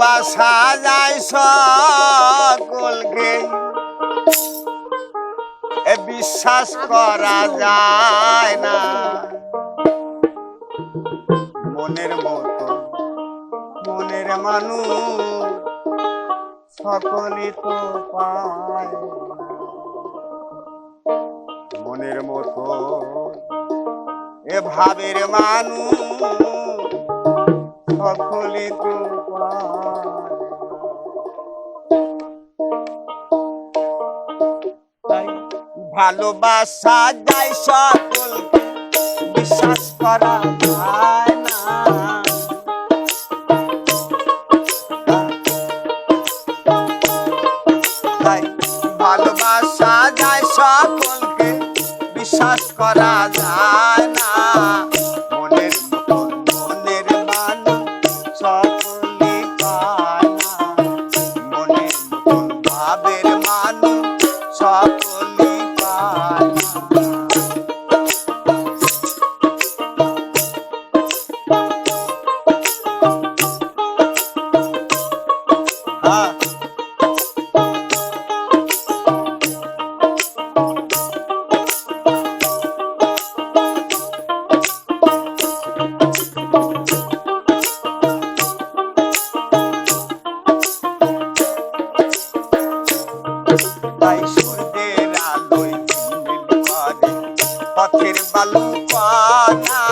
বাসা যায় সকলকে। এ বিশ্বাস করা যায় না। মনের মতো, মনের মানুষ সকলই তো পায় মনের মতো, এ ভাবের মানুষ সকলই তো ভালোবাসা যায় সকল বিশ্বাস করা ভালোবাসা যায় সকলকে বিশ্বাস করা যায় সূর্যের আলোয় পথের বালু পানা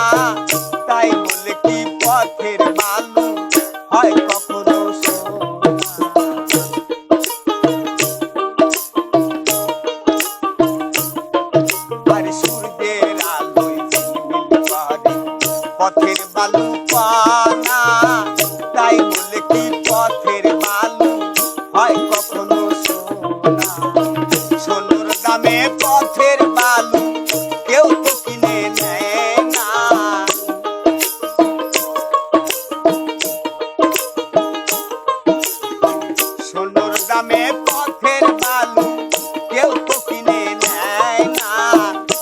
Ah.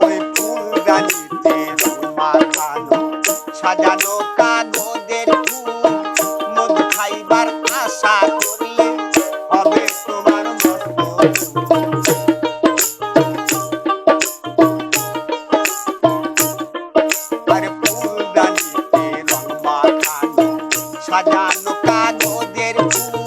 ওই ফুলদানিতে রং মাখানো সাজানো কাগজের ফুল মধু খাইবার আশা করলে হবে তোমার রং সাজানো কাগজের ফুল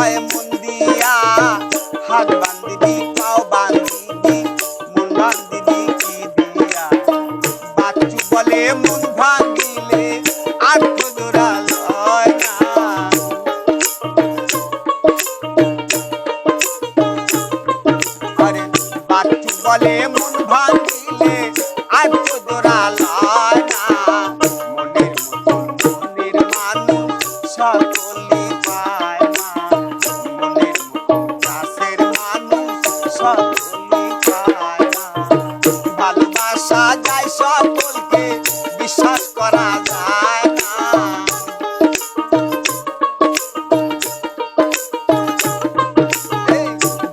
হয় মন্দিয়া হাত বান্ধিবি পাও বান্ধিবি মন বান্ধিবি কি দিয়া। বাচ্চু বলে মন ভাঙিলে, আর জোড়া লয়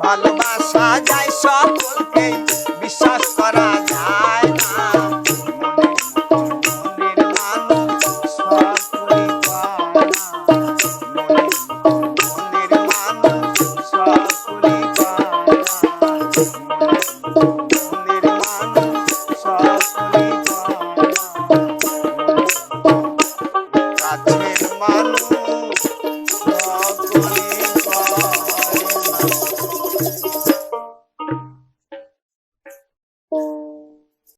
ভালোবাসা যায় সকলকে।